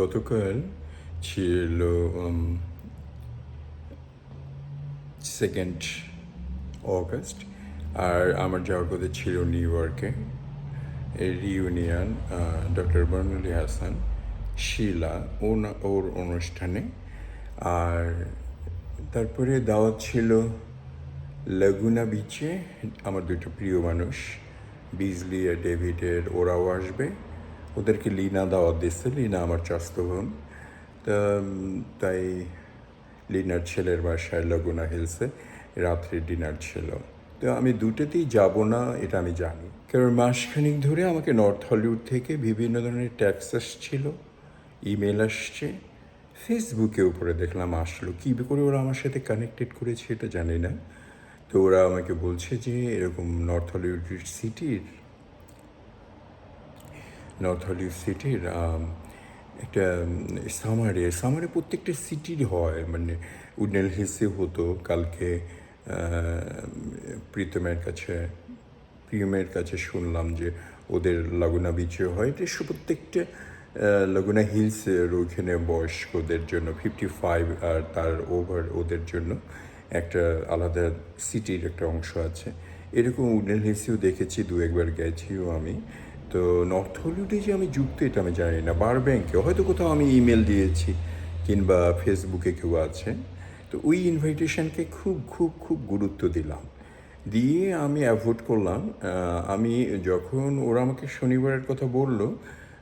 গতকাল ছিল second August আর আমার যাওয়ার কথা ছিল নিউ ইয়র্কে reunion doctor Bernoulli Hasan Shila ওর অনুষ্ঠানে। আর তারপরে দাওয়াত ছিল লাগুনা বিচে আমার দুটো প্রিয় মানুষ বিজলি আর ডেভিডের ওরাও আসবে। ওদেরকে লিনা দাওয়াত দিচ্ছে, লিনা আমার চাস্ত বোন। তা তাই লিনার ছেলের বাসায় লগুনা হিলসে রাত্রে ডিনার ছিল। তো আমি দুটোতেই যাব না, এটা আমি জানি। কারণ মাসখানিক ধরে আমাকে নর্থ হলিউড থেকে বিভিন্ন ধরনের ট্যাক্স আসছিল ইমেল আসছে ফেসবুকে উপরে দেখলাম আসলো। কী করে ওরা আমার সাথে কানেক্টেড করেছে, এটা জানি না। তো ওরা আমাকে বলছে যে, এরকম নর্থ হলিউড সিটির নর্থ হলিউড সিটির একটা সামারে সামারে প্রত্যেকটা সিটির হয়। মানে উডনেল হিলসে হতো, কালকে প্রীতমের কাছে, প্রিয়মের কাছে শুনলাম যে ওদের লাগুনা বিচে হয়। এটা প্রত্যেকটা লাগুনা হিলসের ওইখানে বয়স্কদের জন্য ফিফটি ফাইভ আর তার ওভার ওদের জন্য একটা আলাদা সিটির একটা অংশ আছে। এরকম উডনেল হিলসেও দেখেছি দু একবার গেছিও আমি। তো নর্থ হলিউডে যে আমি যুক্ত, এটা আমি জানি না। বার ব্যাংকে হয়তো কোথাও আমি ইমেল দিয়েছি, কিংবা ফেসবুকে কেউ আছে। তো ওই ইনভাইটেশনকে খুব খুব খুব গুরুত্ব দিলাম। দিয়ে আমি অ্যাভয়েড করলাম। আমি যখন ওরা আমাকে শনিবারের কথা বলল,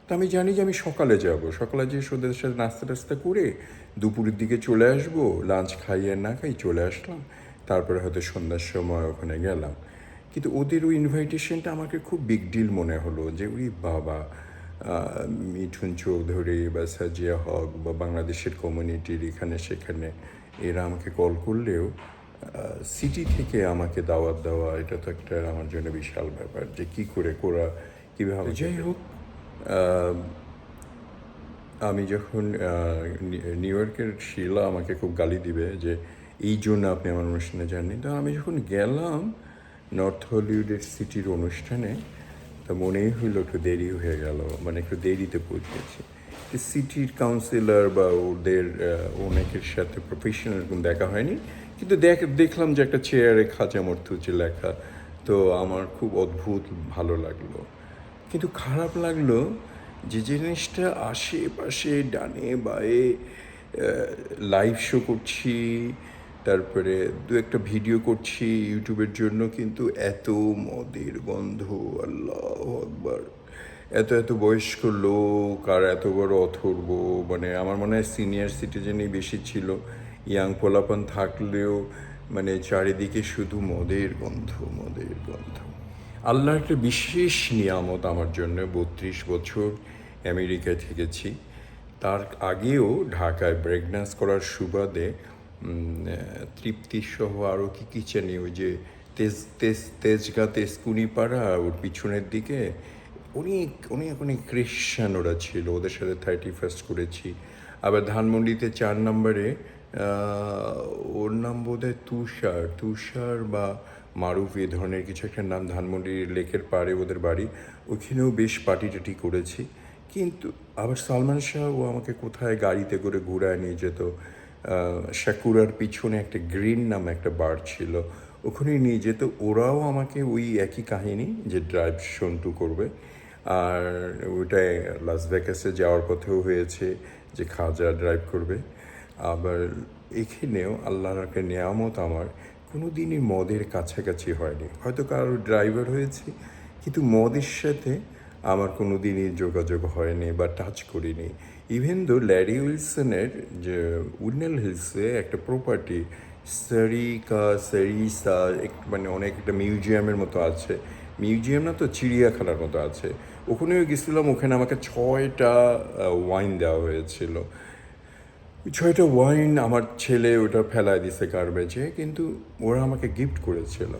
তো আমি জানি যে আমি সকালে যাব। সকালে যে ওদের সাথে নাস্তা টাস্তা করে দুপুরের দিকে চলে আসব লাঞ্চ খাইয়ে না খাই চলে আসলাম। তারপরে হয়তো সন্ধ্যার সময় ওখানে গেলাম। কিন্তু ওদের ওই ইনভাইটেশনটা আমাকে খুব বিগ ডিল মনে হলো যে ওই বাবা মিঠুন চৌধুরী বা সাজিয়া হক বা বাংলাদেশের কমিউনিটির এখানে সেখানে এরা আমাকে কল করলেও সিটি থেকে আমাকে দাওয়াত দেওয়া এটা তো একটা আমার জন্য বিশাল ব্যাপার যে কি করে করা কীভাবে যাই হোক। আমি যখন নিউ ইয়র্কের শিলা আমাকে খুব গালি দিবে যে এই জন্য আপনি আমার অনুষ্ঠানে যাননি। তো আমি যখন গেলাম নর্থ হলিউডের সিটির অনুষ্ঠানে তা মনেই হইল একটু দেরি হয়ে গেল মানে একটু দেরিতে পৌঁছেছি। সিটির কাউন্সিলর বা ওদের অনেকের সাথে প্রফেশনাল এরকম দেখা হয়নি, কিন্তু দেখ, দেখলাম যে একটা চেয়ারে খাঁচা মর্তুচে লেখা, তো আমার খুব অদ্ভুত ভালো লাগল। কিন্তু খারাপ লাগল যে জিনিসটা আশেপাশে ডানে বায়ে লাইভ শো করছি তারপরে দু একটা ভিডিও করছি ইউটিউবের জন্য, কিন্তু এত মদের গন্ধ, আল্লাহ আকবার। এত এত বয়স্ক লোক আর এত বড় অথর্ব মানে আমার মনে হয় সিনিয়র সিটিজেনই বেশি ছিল। ইয়াং পোলাপান থাকলেও মানে চারিদিকে শুধু মদের গন্ধ মদের গন্ধ। আল্লাহ একটা বিশেষ নিয়ামত আমার জন্য বত্রিশ বছর আমেরিকায় থেকেছি। তার আগেও ঢাকায় ব্রেকডান্স করার সুবাদে তৃপ্তি সহ আরও কী কী জানি ওই যে তেজ তেজ তেজগা তেজকুনিপাড়া ওর পিছনের দিকে। অনেক অনেক অনেক ক্রিশ্চান ওরা ছিল। ওদের সাথে থার্টি ফার্স্ট করেছি। আবার ধানমন্ডিতে চার নম্বরে ওর নাম বোধ হয় তুষার। তুষার বা মারুফ, এ ধরনের কিছু একটা নাম ধানমন্ডির লেকের পাড়ে ওদের বাড়ি। ওখানেও বেশ পার্টি টাটি করেছি। কিন্তু আবার সালমান শাহ ও আমাকে কোথায় গাড়িতে করে ঘুরায় নিয়ে যেত আহ, সাকুরার পিছনে একটা গ্রিন নামে একটা বার ছিল। ওখানে নিয়ে যেত। ওরাও আমাকে ওই একই কাহিনী যে ড্রাইভ সন্টু করবে। আর ওইটায় লাস ভেগাসে যাওয়ার পথেও হয়েছে যে খাজা ড্রাইভ করবে। আবার এখানেও আল্লাহর একটা নিয়ামত আমার কোনো দিনই মদের কাছাকাছি হয়নি। হয়তো কারোর ড্রাইভার হয়েছে কিন্তু মদের সাথে আমার কোনো দিনই যোগাযোগ হয়নি বা টাচ করিনি। ইভেন দো ল্যারি উইলসনের যে উডনেল হিলসে একটা প্রপার্টি সারিকা সারিসা এক- মানে অনেক একটা মিউজিয়ামের মতো আছে। মিউজিয়াম না তো চিড়িয়াখানার মতো আছে। ওখানেও গেছিলাম, ওখানে আমাকে ছয়টা ওয়াইন দেওয়া হয়েছিল। ছয়টা ওয়াইন আমার ছেলে ওটা ফেলায় দিছে গার্বেজে কিন্তু ওরা আমাকে গিফট করেছিল।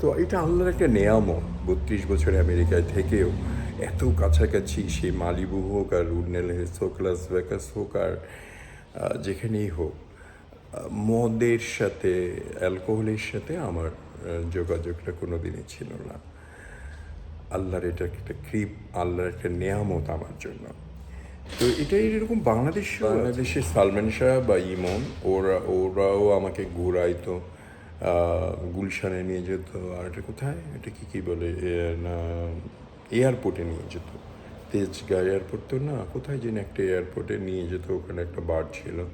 তো এটা আল্লাহর একটা নেয়ামত, বত্রিশ বছর আমেরিকায় থেকেও। এত কাছাকাছি সে মালিবু হোক আর উডনেল হিলস হোক, লাস ভেগাস হোক আর যেখানেই হোক মদের সাথে, অ্যালকোহলের সাথে আমার যোগাযোগটা কোনো দিনই ছিল না। আল্লাহর এটা একটা কৃপ আল্লাহর একটা নেয়ামত আমার জন্য। তো এটাই এরকম বাংলাদেশ বাংলাদেশে সালমান শাহ বা ইমন, ওরা, ওরাও আমাকে ঘুরাইতো গুলশানে নিয়ে যেত। আর এটা কোথায়? এটা কী কী বলে? না এয়ারপোর্টে নিয়ে যেত। তেজগাঁ এয়ারপোর্ট তো না, কোথায় যেন একটা এয়ারপোর্টে নিয়ে যেত, ওখানে একটা বার ছিল।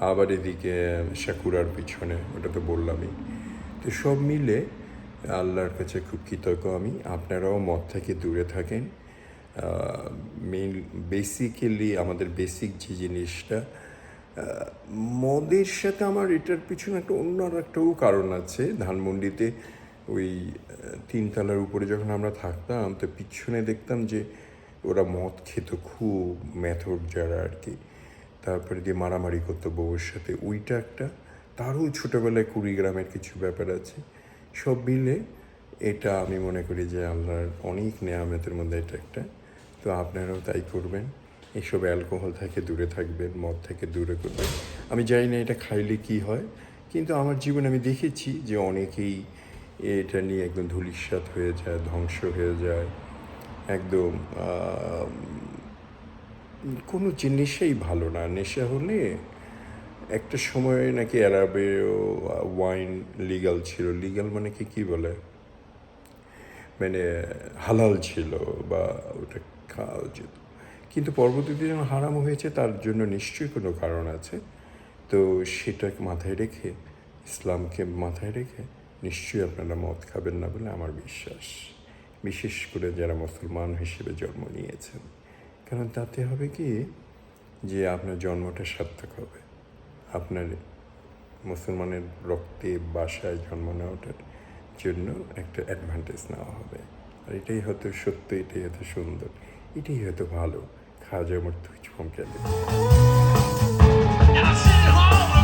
আবার এদিকে সাকুরার পিছনে, ওটা তো বললামই। তো সব মিলে আল্লাহর কাছে খুব কৃতজ্ঞ আমি। আপনারাও মদ থেকে দূরে থাকেন। মেইন বেসিক্যালি আমাদের বেসিক যে জিনিসটা মদের সাথে আমার এটার পিছনে একটা অন্য একটাও কারণ আছে। ধানমন্ডিতে ওই তিনতলার উপরে যখন আমরা থাকতাম, তো পিছনে দেখতাম যে ওরা মদ খেত, খুব মেথড যারা আর কি। তারপরে দিয়ে মারামারি করতো বউয়ের সাথে। ওইটা একটা তারও ছোটোবেলায় কুড়িগ্রামের কিছু ব্যাপার আছে। সব মিলে এটা আমি মনে করি যে আল্লাহর অনেক নেয়ামতের মধ্যে এটা একটা। তো আপনারাও তাই করবেন। এসব অ্যালকোহল থেকে দূরে থাকবেন, মদ থেকে দূরে করবেন। আমি জানি না এটা খাইলে কি হয়, কিন্তু আমার জীবনে আমি দেখেছি যে অনেকেই এটা নিয়ে একদম ধূলিসাৎ হয়ে যায়, ধ্বংস হয়ে যায়। একদম কোনো জিনিসেই ভালো না। নেশা হলে একটা সময় নাকি অ্যারাবেও ওয়াইন লিগাল ছিল। লিগাল মানে কি কি বলে? মানে হালাল ছিল বা ওটা খাওয়া উচিত। কিন্তু পরবর্তীতে যখন হারাম হয়েছে, তার জন্য নিশ্চয়ই কোনো কারণ আছে। তো সেটাকে মাথায় রেখে, ইসলামকে মাথায় রেখে নিশ্চয়ই আপনারা মদ খাবেন না বলে আমার বিশ্বাস। বিশেষ করে যারা মুসলমান হিসেবে জন্ম নিয়েছেন। কারণ তাতে হবে কি? যে আপনার জন্মটা সার্থক হবে। আপনার মুসলমানের রক্তে, বাসায় জন্ম নেওয়াটার জন্য একটা অ্যাডভান্টেজ নেওয়া হবে। আর এটাই হয়তো সত্য, এটাই হয়তো সুন্দর, এটাই হয়তো ভালো। খাজা মর্তু চমকে And I